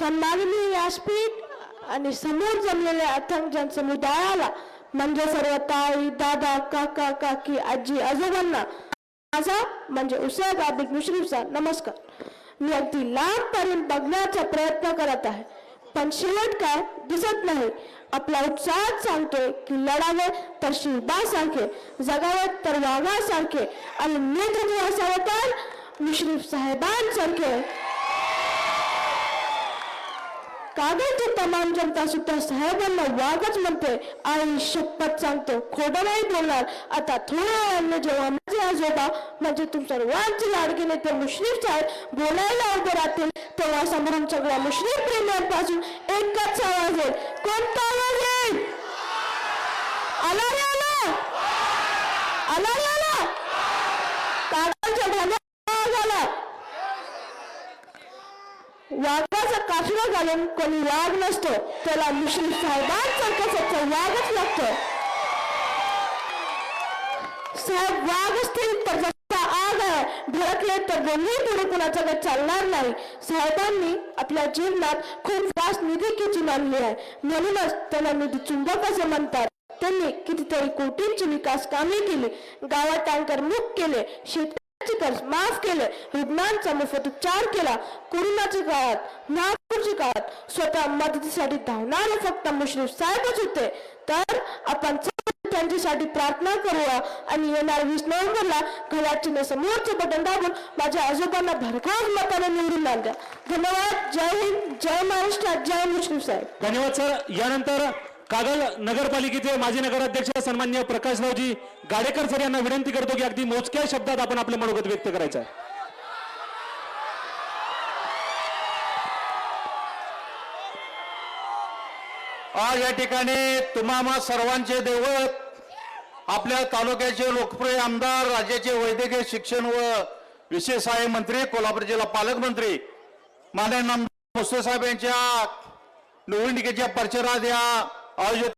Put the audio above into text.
सन्माननीय व्यासपीठ आणि समोर जमलेल्या अथंग जनसमुदायाला म्हणजे सर्व ताई दादा काका काकी आजी आजोबांना माझा म्हणजे उसाद आबिद मुश्रीफचा नमस्कार. मी अगदी लांबपर्यंत बघण्याचा प्रयत्न करत आहे पण शेवट काय दिसत नाही. आपला उत्साह सांगतोय की लढावे तर शिवबासारखे जगावे तर वाघासारखे आणि नेतृत्व असावं तर मुश्रीफ साहेबांसारखे कागदची तमाम जनता सुद्धा साहेबांना वागच म्हणते. आई शपथ सांगतो. खोटं नाही बोलणार. आता थोड्या वेळाने जेव्हा माझे आजोबा म्हणजे तुमच्या सर्वांचे लाडके नेते मुश्रीफ साहेब बोलायला उभे राहतील तेव्हा समोरून सगळ्या मुश्रीफ प्रेमियांपासून एकच आवाज येईल. कोणता आवाज येईल? आला रे आला? आला रे आला कागदाच्या ढगात आवाज आला वाघाचा काठीला घालून कोणी वाघ नसतो त्याला मुश्रीफ साहेबांसारखं सच्चा वाघच लागतो. साहेब वाघ असतील तर जसा आग आहे. भडकले तर दोन्ही पुढे कुणाचा काही चालणार नाही. साहेबांनी आपल्या जीवनात खूप वास निधी मानली आहे. म्हणूनच त्यांना निधी चुंबक असे म्हणतात. त्यांनी कितीतरी कोटींची विकास कामे केली. गावात टँकर मुक्त केले. शेतकऱ्यांचे कर्ज माफ केले. रुग्णांचा मोफत उपचार केला. कोरोनाच्या काळात नागपूरच्या काळात स्वतः मदतीसाठी धावणारे फक्त मुश्रीफ साहेबच होते. तर आपण त्यांच्यासाठी प्रार्थना करूया आणि येणार वीस नोव्हेंबरला घराच्या समोरचे बटन दाबून माझ्या आजोबांना भरघास मताने निवडून द्या धन्यवाद. जय हिंद. जय महाराष्ट्र. जय मुश्रीफ साहेब. धन्यवाद सर. यानंतर कागल नगरपालिकेचे माजी नगराध्यक्ष सन्मान्य प्रकाशरावजी गाडेकर सर यांना विनंती करतो की अगदी मोजक्या शब्दात आपण आपलं मनोगत व्यक्त करायचं आहे. आज या ठिकाणी तुम्हा सर्वांचे दैवत आपल्या तालुक्याचे लोकप्रिय आमदार राज्याचे वैद्यकीय शिक्षण व विशेष सहाय्य मंत्री कोल्हापूर जिल्हा पालकमंत्री माननीय नामदार मुस्ते साहेब यांच्या निवडणुकीच्या प्रचारात या 아, 이.